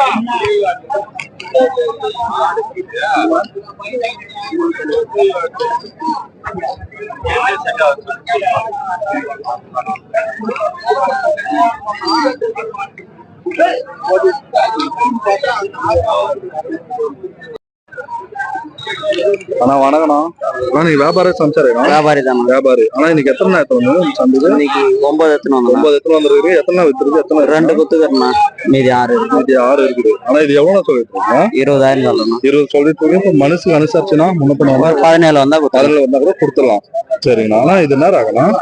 What is that? அண்ணா வணக்கண்ணா அண்ணா நீங்க வியாபார சம்சாரிண்ணா வியாபாரி தான் வியாபாரி. ஆனா இன்னைக்கு எத்தனை நேரத்துல வந்து சந்தைக்கு? இன்னைக்கு ஒன்பது எத்தனை வந்தோம் ஒன்பது எத்தனை வந்துருக்கு எத்தனை வித்துருக்கு? எத்தனை ரெண்டு குத்துக்கிறேண்ணா. மீதி ஆறு இருக்கு. இது ஆறு இருக்குது. ஆனா இது எவ்வளவு சொல்லிட்டு இருக்கீங்க இருபதாயிரம் சொல்லணும் இருபது சொல்லிட்டு இருக்கீங்க இப்ப மனசுக்கு அனுசரிச்சுன்னா முன்ன பண்ண ஒரு பதினேழு வந்தா குத்து அதில் வந்தா கூட கொடுத்துடலாம். சரிங்கண்ணா. ஆனா இது என்ன ஆகலாம்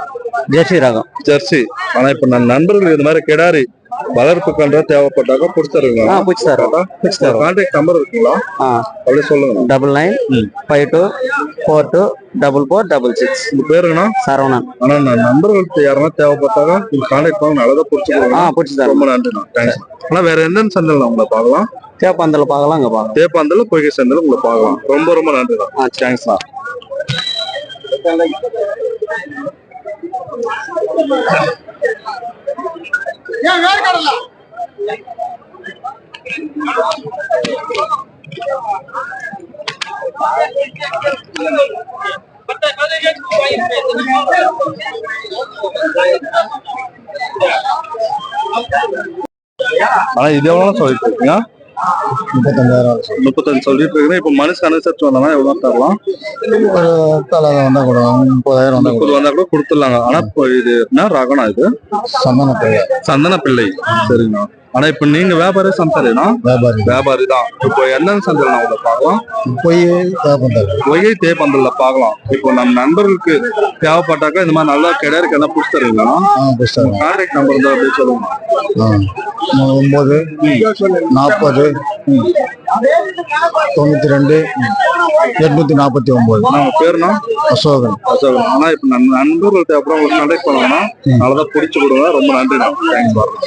ஜெர்சி ரகம். ஜெர்சி. ஆனா இப்ப நான் நண்பர்கள் இது மாதிரி கிடாரி வளர்ப்பு கன்றா தேவைப்பட்டாக்கா ஆ கொடுத்துருங்க பிடிச்சி தரோம் பிடிச்சி தரோம் கான்டாக்ட் நம்பர் இருக்குங்களா? ஆ. அப்படியே சொல்லுங்க. Double nine. Five two four two double four double six. உங்க பேருங்கண்ணா சரவணன். ஆனா நான் நண்பர்களுக்கு யாருன்னா தேவைப்பட்டாக்கா நீங்க கான்டாக்ட் பண்ண நல்லதா பிடிச்சி ஆ பிடிச்சி ரொம்ப நன்றிண்ணா தேங்க்ஸ் ஆனா வேற எந்தெந்த சந்தையில் உங்களை பார்க்கலாம்? சேப்பாந்தல பார்க்கலாம் அங்க பார்க்கலாம் தேப்பாந்தல பொய்கை சந்தையில் உங்களை பார்க்கலாம். ரொம்ப ரொம்ப நன்றிண்ணா ஆ தேங்க்ஸ்ண்ணா ஆனா இது எவ்வளவு சொல்லிட்டு இருக்கீங்க முப்பத்தஞ்சாயிரம். முப்பத்தஞ்சு சொல்லிட்டு இருக்கீங்க. இப்ப மனசு அனுசரிச்சு வந்தோம்னா எவ்வளவு தரலாம்? ஒரு வந்தா கூட முப்பதாயிரம் வந்தா முப்பது வந்தா கூட கொடுத்துடலாங்க. ஆனா இப்போ இது என்ன ரகம்னா இது? சந்தன பிள்ளை. சந்தன பிள்ளை. சரிங்க ஆனா இப்ப நீங்க வியாபாரி சம்சாரினா வியாபாரி. வியாபாரி தான் இப்போ எந்தெந்த சந்தையில் உங்களை பார்க்கலாம்? போய் தேவைப்பட்டாரு ஒய்யை தேப்பந்தல்ல பார்க்கலாம். இப்போ நம்ம நண்பர்களுக்கு தேவைப்பட்டாக்கா இந்த மாதிரி நல்லா கிடையாது என்ன புடிச்சு தருவீங்களா? ஆ புஸ்தகம் கான்டாக்ட் நம்பர் இருந்தா அப்படியே சொல்லுங்க. ஒன்பது நாற்பது தொண்ணூத்தி ரெண்டு எட்நூத்தி நாற்பத்தி ஒன்பது நம்ம பேருனா அசோகன். அசோகன். ஆனா இப்ப நம்ம நண்பர்கள் தேவைப்படும் உங்களுக்கு கான்டாக்ட் பண்ணோம்னா நல்லதா பிடிச்சு கொடுங்க. ரொம்ப நன்றி தேங்க்ஸ் பாருங்க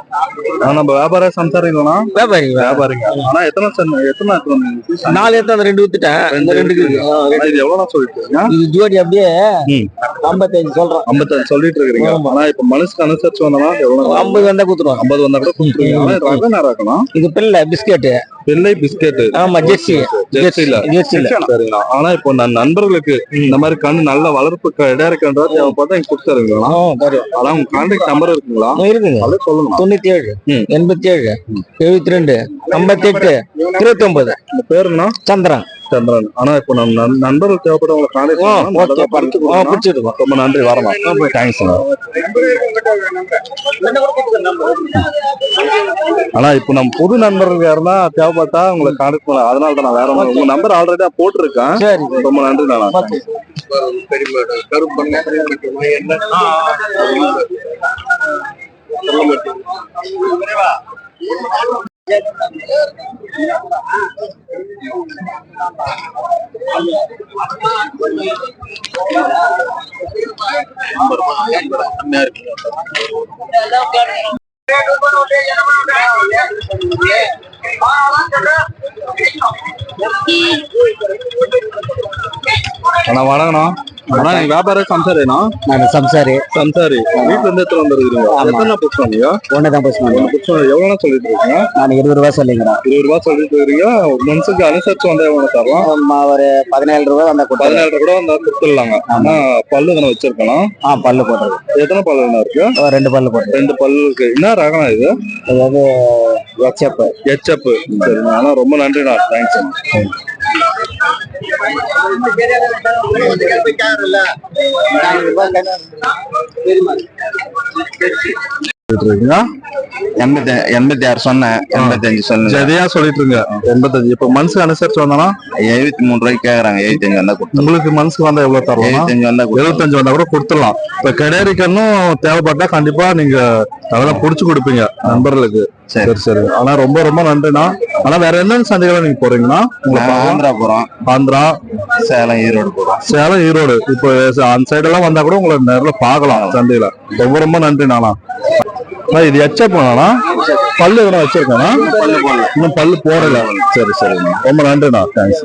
நம்ம வியாபார சம்சாரிங்களா? வியாபாரி வியாபாரிங்க. ஆனா எத்தனை எத்தனை? நாலு ரெண்டு வித்துட்டேன். இந்த ரெண்டுக்கு ஆனா, இது எவ்வளவு சொல்லிட்டு இருக்கீங்க இது ஜோடி அப்படியே. ஐம்பத்தஞ்சு சொல்றேன். ஐம்பத்தஞ்சு சொல்லிட்டு இருக்கீங்க. ஆனா இப்ப மனசுக்கு அனுசரிச்சு எவ்வளவு ஐம்பது வந்தா குத்துருவாங்க. ஐம்பது வந்தா கூட கொடுத்துருவீங்க இது பிள்ளை பிஸ்கெட்டு. வெள்ளை பிஸ்கெட் ஆமா ஜெர்சி. ஜெர்சில சரிங்களா. ஆனா இப்போ நான் நண்பர்களுக்கு இந்த மாதிரி கண்ணு நல்ல வளர்ப்பு தேவைப்பட்டா இங்க கொடுத்துருவீங்களா ஆ தரும் ஆனா உங்க கான்டாக்ட் நம்பர் இருக்குங்களா? இருக்குங்க. சொல்லுங்க. தொண்ணூத்தி ஏழு ம். எண்பத்தி ஏழு எழுபத்தி ரெண்டு ஐம்பத்தி எட்டு இருபத்தி ஒன்பது உங்க பேருனா சந்திரன். சந்திரன். ஆனா இப்போ நம்ம நண்- நண்பர்கள் தேவைப்பட்ட உங்களை கொடுங்க. பிடிச்சிருக்கோம் ரொம்ப நன்றி வரலாம். தேங்க்ஸ் ஆனா இப்போ நம்ம புது நண்பர்கள் யாருன்னா தேவைப்பட்டா உங்களை கான்டாக்ட் பண்ணலாம். அதனால தான் நான் வேற உங்க நம்பர் ஆல்ரெடி போட்டிருக்கேன். சரி ரொம்ப நன்றி நான். ஓகே அண்ணா வணக்கண்ணா அண்ணா நீங்க வியாபார சம்சாரிண்ணா நான் சம்சாரி. சம்சாரி. வீட்டுல இருந்து எத்தனை வந்துருக்கீங்க. எத்தனை புடிச்சாங்க ஒண்ணுதான் பஸ் புடிச்சோம் எவ்வளவு சொல்லிட்டு இருக்கீங்க? நான் இருபது ரூபா சொல்லிக்கிறேன். இருபது ரூபாய் சொல்லிட்டு இருக்கீங்க. மனசுக்கு அனுசரிச்சு வந்தா எவ்வளவு தரலாம்? ஆமா, ஒரு பதினேழு ரூபா வந்தா கொடுத்தேன் பதினேழு கூட வந்தா கொடுத்துடலாங்க. ஆனா பல்லு தானே வச்சிருக்கலாம் ஆ பல்லு போட்டுருக்கு எத்தனை பல்லு இருக்கு? ஒரு ரெண்டு பல்லு போட்டு ரெண்டு பல்லு இருக்கு. என்ன ரகம் இது? அதாவது எச்எப் ஹெச்அப் சரிங்க ஆனா ரொம்ப நன்றிண்ணா. தேங்க்ஸ் சரிம்மா இருக்கீங்க எண்பத்தி எண்பத்தி ஆறு சொன்னேன். எண்பத்தஞ்சு சொன்னேன். சரியா சொல்லிட்டு இருங்க எண்பத்தஞ்சு. இப்ப மனசுக்கு அனுசரிச்சு வந்தானா எழுபத்தி மூணு ரூபாய்க்கு கேக்குறாங்க. எழுபத்தஞ்சு வந்தா உங்களுக்கு மனசுக்கு வந்தா எவ்வளவு தருவாங்க எழுபத்தஞ்சு வந்தா எழுபத்தஞ்சு வந்தா கூட கொடுத்துடலாம். இப்ப கிடையாதுக்கன்னும் தேவைப்பட்டா கண்டிப்பா நீங்க அதெல்லாம் புடிச்சு கொடுப்பீங்க நண்பர்களுக்கு. சரி. சரி ஆனா ரொம்ப ரொம்ப நன்றிண்ணா. ஆனா வேற என்னென்ன சந்தைகளை நீங்க போறீங்கன்னா. ஆந்திரா போறோம். ஆந்திரா? சேலம் ஈரோடு போறோம். சேலம் ஈரோடு. இப்போ அந்த சைடு எல்லாம் வந்தா கூட உங்களை நேரில் பார்க்கலாம் சந்தையில. ரொம்ப ரொம்ப நன்றி நானா அண்ணா, இது எச்ச போனா பல்லு எதனா வச்சிருக்கானா? இன்னும் பல்லு போடல. சரி சரி. ரொம்ப நன்றிண்ணா. தேங்க்ஸ்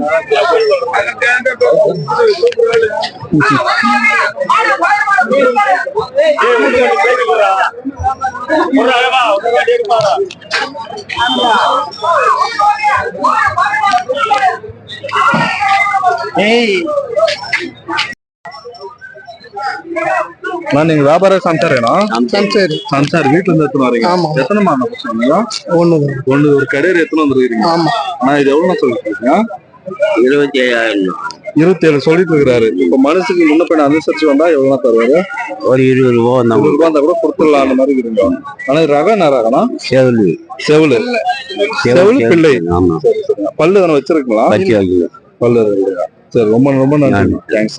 நான் நீங்க வியாபார சம்சாரேனா சரி சம்சார் வீட்டுல இருந்து எத்தனை வரீங்க. ஆமா. எத்தனை மாதம் சொன்னீங்க ஒண்ணுதான். ஒண்ணு ஒரு கடையில எத்தனை வந்துருக்கீங்க. ஆமா. ஆனா இது எவ்வளவு சொல்லிட்டு இருக்கீங்க இருபத்தி ஐயாயிரம் இருபத்தி ஏழு சொல்லிட்டு இருக்கிறாரு இப்ப மனசுக்கு முன்ன பின்ன அனுசரிச்சு வந்தா எவ்வளவு தருவாரு? ஒரு இருபது ரூபா வந்தா ரூபாய் இருந்தா கூட கொடுத்துடலாம் அந்த மாதிரி இருங்க ஆனா ரகம் என்ன ரகம்னா சேவல். செவுளு செவுளு பிள்ளை. ஆமா. பல்லு தானே வைக்கல பல்லு. சரி ரொம்ப ரொம்ப நன்றி. தேங்க்ஸ்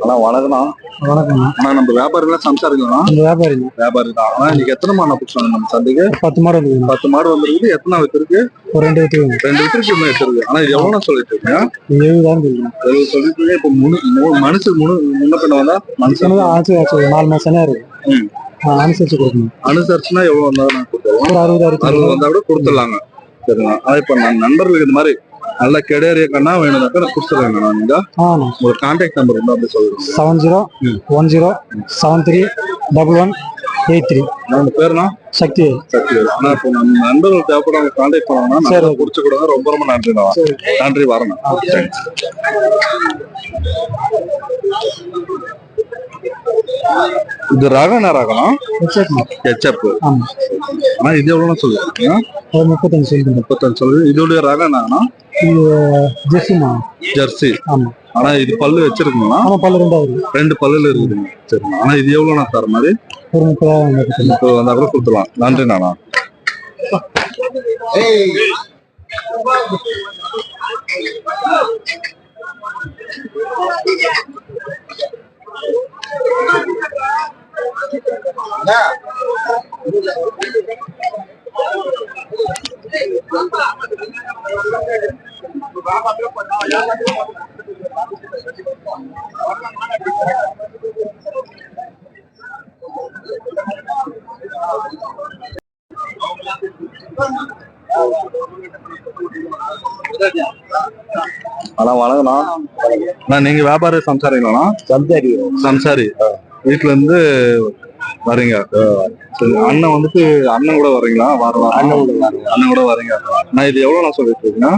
ஆனா வணக்கம்ண்ணா. வணக்கம் ஆனா நம்ம எல்லாம் சம்சாரிக்கலாம் இந்த வியாபாரி தான் ஆனா இன்னைக்கு எத்தனை மாடு பிடிச்சாங்க நம்ம சந்தைக்கு? பத்து மாடு வந்து பத்து மாடு வந்துருக்கு எத்தனை வித்துருக்கு ஒரு ரெண்டு எடுத்து ரெண்டு வித்துருக்கு இன்னும் எடுத்துருக்கு ஆனா எவ்வளவு சொல்லிட்டு இருக்கீங்க? எழுபதாயிரம் சொல்லுங்க. எழுபது சொல்லிட்டு. இப்ப முன்னு மூ- மனுஷன் முன்னு முன்ன பின்ன வந்தா மனுஷன் ஆச்சு ஆச்சு. நாலு மாசம் இருக்கு. அனுசரிச்சு கொடுக்கணும். அனுசரிச்சுன்னா எவ்வளவு வந்தா நான் கொடுத்துருவோம் ஒரு அறுபது வந்தா கூட கொடுத்துடலாங்க. சரிங்களா ஆனா இப்ப நான் நண்பர்களுக்கு இந்த மாதிரி நல்ல கிடையாது கண்ணா வேணும்னாக்கா நான் கொடுத்துருவேங்க நான். நீங்க ஆ உங்க கான்டாக்ட் நம்பர் இருந்தா அப்படி சொல்லுங்க. Seven zero one zero seven three double one eight three உங்க பேருனா சக்தி. சக்தி. ஆனா இப்போ நம்ம நண்பர்கள் தேவைப்பட அவங்க கான்டாக்ட் பண்ணாங்கன்னா சரி. குடிச்சு கொடுங்க. ரொம்ப ரொம்ப நன்றி நன்றி வரணும் தேங்க்ஸ் இது ரகம் என்ன ரகம்? ஹெச்எப் ஆமா. ஆனா இது எவ்வளவு சொல்லுங்க முப்பத்தஞ்சு சொல்லுங்க முப்பத்தஞ்சு சொல்லுது இதோடைய ரகம் என்னன்னா ஜெர்சிமா ஜெர்சி ஆமா. ஆனா இது பல்லு வச்சிருக்குங்களா? ஆனா பல்லு ரெண்டாவது ரெண்டு பல்லுல இருக்குதுங்க. சரி ஆனா இது எவ்வளவு நான் தர மாதிரி? ஒரு முப்பதாயிரம் முப்பத்தஞ்சு. இப்போ வந்தா கூட கொடுத்துடலாம். நன்றி நானா ஆனா வணக்கம்ண்ணா அண்ணா நீங்க வியாபாரி சம்சாரிங்களாண்ணா சம்சாரி. சம்சாரி. வீட்டுல இருந்து வரீங்க. அண்ணன் வந்துட்டு அண்ணன் கூட வரீங்களா? வரலாம் அண்ணன் கூட வராங்க. அண்ணன் கூட வரீங்க. நான் இது எவ்வளவு நான் சொல்லிட்டு இருக்கேன்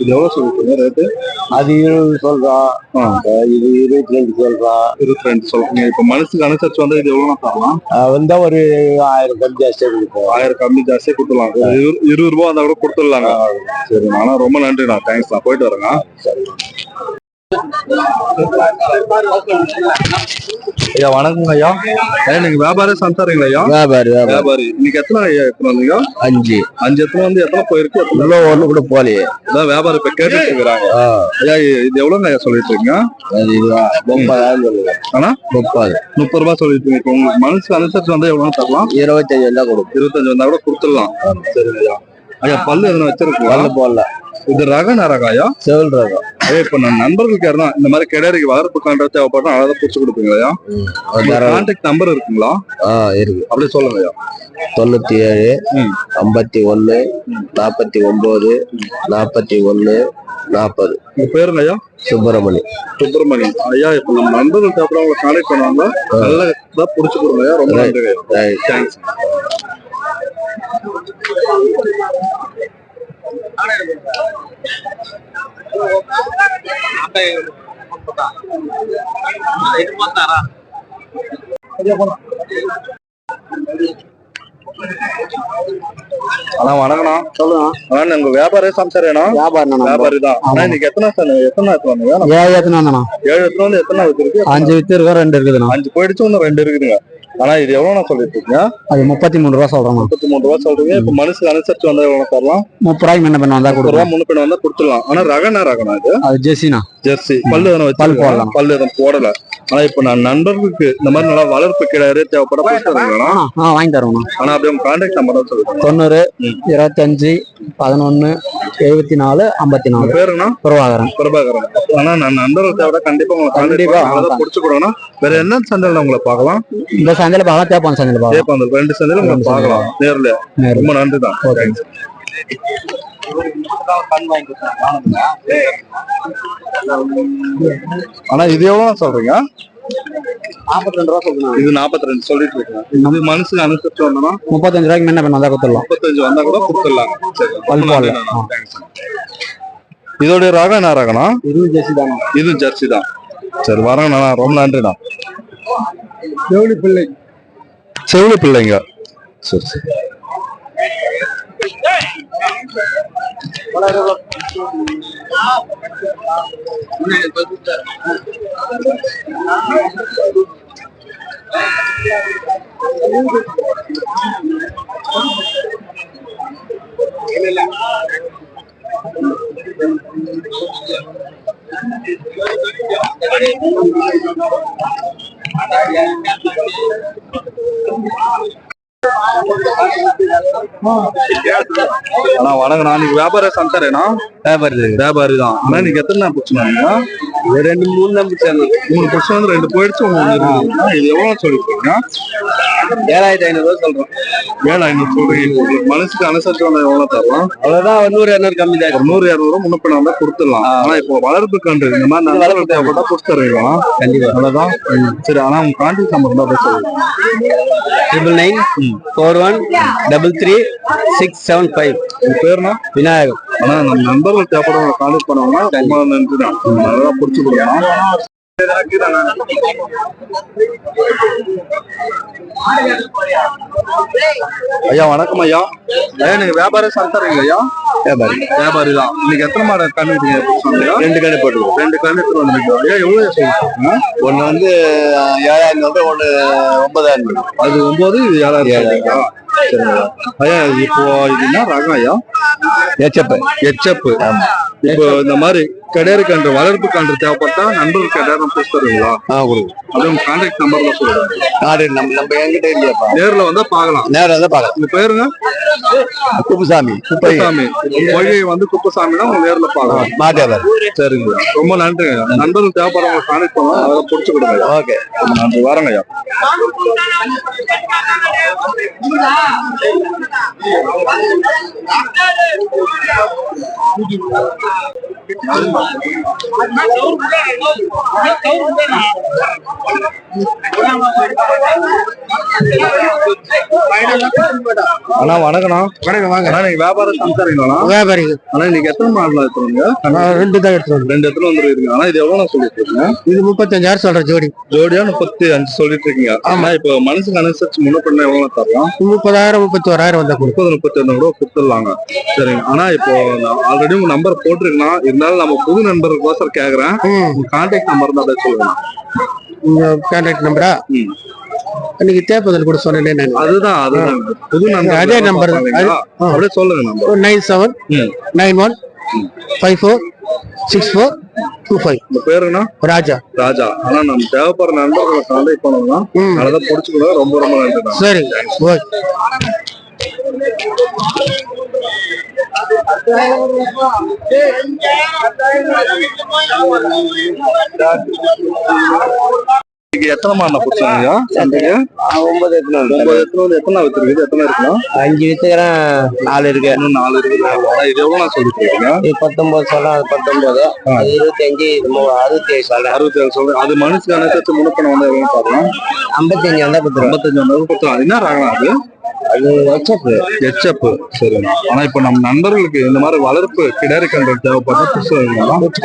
இது எவ்வளவு சொல்லிட்டு இருக்கேன் ரேட்டு? அது இருபது சொல்றான் இது இருபத்தி ரெண்டு சொல்றான் இருபத்தி ரெண்டு சொல்லுங்க இப்ப மனசுக்கு அனுசரிச்சு வந்தா இது எவ்வளவு நான் தரலாம்? வந்தா ஒரு ஆயிரம் கம்மி ஜாஸ்தியா கொடுப்போம். ஆயிரம் கம்மி ஜாஸ்தியா கொடுத்துடலாம். இருபது ரூபா வந்தா கூட கொடுத்துடலாங்க. சரி. ஆனா ரொம்ப நன்றிண்ணா. தேங்க்ஸ் நான் போயிட்டு வரேங்க ஐயா வணக்கங்க ஐயா. ஐயா நீங்க வியாபாரி சம்சாரிங்களா ஐயா? வியாபாரி வியாபாரி. இன்னைக்கு எத்தனை ஐயா எத்தனை வந்தீங்க அஞ்சு. அஞ்சு எத்தனை வந்து எத்தனை போயிருக்கு? இன்னும் ஒண்ணு கூட போலையே அதான் வியாபாரம் இப்ப கேட்டுட்டு இருக்கிறாங்க. ஐயா இது எவ்வளவுங்க ஐயா சொல்லிட்டு இருக்கீங்க? முப்பதாயிரம் சொல்லுங்க. ஆனா முப்பது. முப்பது ரூபாய் சொல்லிட்டு இருக்கீங்க. உங்களுக்கு மனசுக்கு அனுசரிச்சு வந்தா எவ்வளவு தரலாம்? இருபத்தஞ்சு எல்லாம் கொடுப்போம். இருபத்தஞ்சு வந்தா கூட கொடுத்துடலாம். சரி ஐயா. ஐயா பல்லு எதனா வச்சிருக்கீங்களா? பல்லு போடல. இது ரக ஐயா செவில் ரகம் ஐயா இப்ப நான் நண்பர்களுக்கு யாருன்னா இந்த மாதிரி கிடையாது வளர்ப்பு கான்ட்ராக்ட் தேவைப்படும் அழகா புடிச்சு கொடுப்பீங்களா. கான்டாக்ட் நம்பர் இருக்குங்களா? ஆ இருக்கு. அப்படியே சொல்லுங்க ஐயா தொண்ணூத்தி ஏழு. ஐம்பத்தி ஒண்ணு நாற்பத்தி ஒன்பது நாற்பத்தி ஒண்ணு நாற்பது உங்க பேருங்க ஐயா சுப்பிரமணி. சுப்பிரமணி. ஐயா இப்ப நம்ம நண்பர்கள் தேவைப்படும் அவங்களை கான்டாக்ட் பண்ணுவாங்க. நல்லா புடிச்சு கொடுங்க ஐயா ரொம்ப நன்றி. தேங்க்ஸ் அண்ணா வணக்கண்ணா சொல்லுங்க அண்ணா உங்க வியாபார சம்சாரேனா வியாபாரம் வியாபாரி தான். அண்ணா இன்னைக்கு எத்தனை son- எத்தனை ஏழு எத்தனை ஏழு வந்து எத்தனை இருக்கு அஞ்சு வித்து இருக்கா ரெண்டு இருக்குதுண்ணா. அஞ்சு போயிடுச்சு இன்னும் ரெண்டு இருக்குதுங்க. ஆனா இது எவ்வளவு சொல்லிட்டு இருக்கீங்க அது முப்பத்தி மூணு ரூபா சொல்றேண்ணா முப்பத்தி மூணு ரூபா சொல்றீங்க. இப்ப மனசுக்கு அனுசரிச்சு வந்தா எவ்வளவு தரலாம்? முப்பது ரூபாய்க்கு முன்ன பண்ண வந்தா கொடுக்குறோம் முன்ன பின்ன வந்தா கொடுத்துடலாம். ஆனா ரகனா ரகனா இது? அது ஜெர்சிண்ணா. ஜெர்சி. பல்லு எதனா வச்சு பல் போடலாம். பல்லு எதுவும் போடல. ஆனா இப்ப நான் நண்பர்களுக்கு இந்த மாதிரி நல்லா வளர்ப்பு கிடாரு தேவைப்பட வாங்கி தருவோண்ணா ஆனா அப்படியே கான்டாக்ட் நம்பர் சொல்லுங்க தொண்ணூறு. இருபத்தஞ்சு பதினொன்னு எழுபத்தி நாலு ஐம்பத்தி நாலு பேருனா பிரபாகரன். பிரபாகரன். ஆனா நான் நண்பர்கள் தேவை கண்டிப்பா உங்களை கண்டிப்பா, புடிச்சு கொடுக்கணும் வேற என்ன சந்தையில உங்களை பார்க்கலாம்? இந்த சந்தையில பார்க்கலாம். தேப்பான் சந்தையில பார்க்கலாம். ரெண்டு சந்தையில உங்களை பார்க்கலாம். நேர்ல. ரொம்ப நன்றி தான் ஆனா இது எவ்வளவு சொல்றீங்க? நாற்பத்தி ரெண்டு ரூபா சொல்லுங்க. இது நாற்பத்தி ரெண்டு சொல்லிட்டு இருக்கேன் இது மனசுக்கு அனுசரிச்சு வந்தோம்னா முப்பத்தஞ்சு ரூபாய்க்கு முன்ன பண்ண வந்தா கொடுத்துடலாம். முப்பத்தஞ்சு வந்தா கூட கொடுத்துடலாம். சரி. இதோடைய ரகம் என்ன ரகம்னா இது ஜெர்சி தானா இது ஜெர்சி தான் சரி வரேங்கண்ணா ரொம்ப நன்றிண்ணா. பிள்ளை. செவிலி பிள்ளைங்க. சரி சரி. அண்ணா வணக்கண்ணா நீங்க வியாபார சந்தாரேனா வியாபாரி வியாபாரி தான். ஆனா நீங்க எத்தனை பிடிச்சினாங்க ரெண்டு மூணு தான் பிடிச்சாங்க மூணு பிடிச்சா வந்து ரெண்டு போயிடுச்சு இருக்குதுன்னா, இது எவ்வளவு சொல்லிருக்கீங்க ஏழாயிரத்தி ஐநூறு சொல்றோம். ஏழு ஐநூறு சொல்றீங்க மனசுக்கு அனுசரிச்சு வந்தா எவ்வளவு தரலாம் அவ்வளவுதான் நூறு இரநூறு கம்மி தான். நூறு இரநூறு முன்னப்பின வந்தா கொடுத்துடலாம். ஆனா இப்போ வளர்ப்பு இந்த மாதிரி நல்ல தேவைப்பட்டா கொடுத்துறீங்களா கண்டிப்பா. அவ்வளவுதான்? சரி ஆனா உங்க கான்டாக்ட் நம்பர் தான் சொல்லுங்க triple nine four one double three six seven five உங்க பேருனா? விநாயகம் ஆனா நம்ம நண்பர்கள் தேவைப்பட கான்டாக்ட் பண்ணோம்னா ரொம்ப நன்றி தான் நல்லா பிடிச்சி கொடுக்கலாம். ஐயா வணக்கம் ஐயா. ஐயா நீங்க வியாபாரி சந்தாரீங்க ஐயா வியாபாரி. வியாபாரி தான் இன்னைக்கு எத்தனை மாடு கண்ணு ரெண்டு கண்ணு போட்டு ரெண்டு கண்ணு எடுத்துட்டு வந்திருக்கீங்க. ஐயா எவ்வளவு சொல்லிருக்கீங்க ஒண்ணு வந்து ஏழாயிரம் ரூபாய் ஒண்ணு ஒன்பதாயிரம் அது ஒன்பது இது ஏழாயிரம்? சரிங்க. ஐயா இப்போ இது என்ன ரகம் ஐயா? எச்சப்ப. எச்சப்பு. இப்போ இந்த மாதிரி கிடையாது கன்று வளர்ப்பு கன்று தேவைப்பட்டா நண்பர்கள் கிடையாது பேசுறீங்களா ஆ கொடுங்க அப்படியே உங்க கான்டாக்ட் நம்பர்ல சொல்லுங்க. நாடு நம்ம நம்ம எங்கிட்ட இல்லையாப்பா. நேர்ல வந்தா பார்க்கலாம். நேரம் தான் பார்க்கலாம். உங்க பேருங்க? குப்புசாமி குப்பசாமி. மொழி வந்து குப்பசாமினா உங்க நேர்ல பார்க்கலாம். மாட்டியாதார் சரிங்க ரொம்ப நன்றிங்க. நண்பர்கள் தேவைப்படுறவங்க கான்டாக்ட் பண்ணலாம் அதை புடிச்சு கொடுங்க ஓகே நன்றி. வரேங்க ஐயா அண்ணா வணக்கண்ணா வணக்கம் வாங்க. அண்ணா நீங்க வியாபாரம் சம்சாரிங்களா? வியாபாரி ஆனா இன்னைக்கு எத்தனை மாடல் எடுத்துருங்க ரெண்டு தான் எடுத்துருவோம் ரெண்டு இடத்துல வந்துருக்கீங்க. ஆனா இது எவ்வளவு சொல்லிட்டு இருக்கீங்க இது முப்பத்தஞ்சாயிரம் சொல்றேன் ஜோடி. ஜோடியா முப்பத்தி அஞ்சு சொல்லிட்டு இருக்கீங்க ஆமா. இப்போ மனசுக்கு அனுசரிச்சு முன்ன பண்ண எவ்வளவு தரலாம்? முப்பதாயிரம் முப்பத்தி ஓராயிரம் வந்தா முப்பது முப்பத்தி ஒண்ணு கூட கொடுத்துடலாங்க. சரிங்க. ஆனா இப்போ ஆல்ரெடி உங்க நம்பர் போட்டிருக்கலாம் இருந்தாலும் நம்ம புது நண்பர்களுக்கோசரம் கேக்குறேன். உங்க கான்டாக்ட் நம்பர் தான் சொல்லுங்க. உங்க கான்டாக்ட் நம்பரா. அன்னைக்கு தேப்பதில் கூட சொன்னேன் நான். அதுதான் அதுதான். புது நம்பர் அதே? ஆ. அப்படியே சொல்லுங்க number nine seven. Nine one five four six four two five உங்க பேருனா ராஜா. ராஜா. ஆனா நம்ம தேவைப்படுற நண்பர்களை கான்டாக்ட் பண்ணோம்னா ம். அததான் புடிச்சுக்கணும். ரொம்ப ரொம்ப நன்றி. சரி. ஓகே. இன்னைக்கு எத்தனை மாடல பிடிச்சாங்க சந்தைக்கு ஒன்பது எத்தனை ஒன்பது. எத்தனை எத்தனை வித்துருக்குது? எத்தனை இருக்கலாம் அஞ்சு வித்துக்கிறேன் நாலு இருக்கு. இன்னும் நாலு இருக்குது. ஆனா இது எவ்வளவு நான் சொல்லிட்டு இருக்கீங்க இது பத்தொன்பது சொல்றேன் அது பத்தொன்பது. இருபத்தஞ்சு அறுபத்தி ஏழு சொல்றேன். அறுபத்தி ஏழு சொல்றேன். அது அனுசரிச்சு முன்னப்பணம் வந்து எவ்வளவு பார்க்கலாம். ஐம்பத்தஞ்சு வந்தா கொடுத்துருவேன். ஐம்பத்தஞ்சு வந்து என்ன அது? அது வச்சப்பு எச்சப்பு சரி. ஆனா இப்ப நம்ம நண்பர்களுக்கு இந்த மாதிரி வளர்ப்பு கிடாரி கன்று தேவைப்பட்டா புதுசு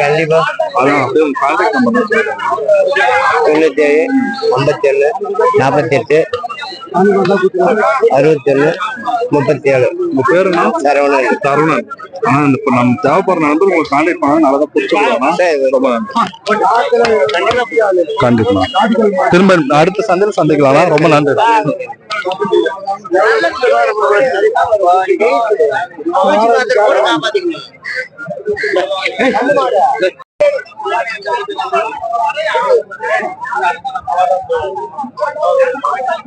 கண்டிப்பா. அதான் அப்படியே உங்க கான்டாக்ட் நம்பர் தொண்ணூத்தி ஏழு ஐம்பத்தி ஒண்ணு நாற்பத்தி எட்டு அறுபத்தி ஒண்ணு முப்பத்தி ஏழு உங்க பேரு என்ன சரவணன். தருணன் ஆனா இந்த இப்ப நம்ம தேவைப்படுற நண்பர் உங்களுக்கு கான்டாக்ட் பண்ணா நல்லா புடிச்சு ரொம்ப நன்றி. கண்டிப்பா. திரும்ப அடுத்த சந்தையில சந்திக்கலாம் ரொம்ப நன்றி.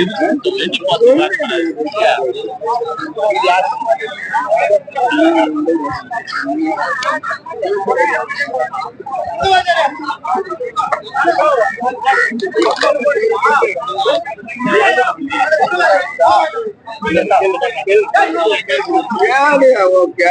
ఇది కొంచెం మాట్లాడాలి ఓకే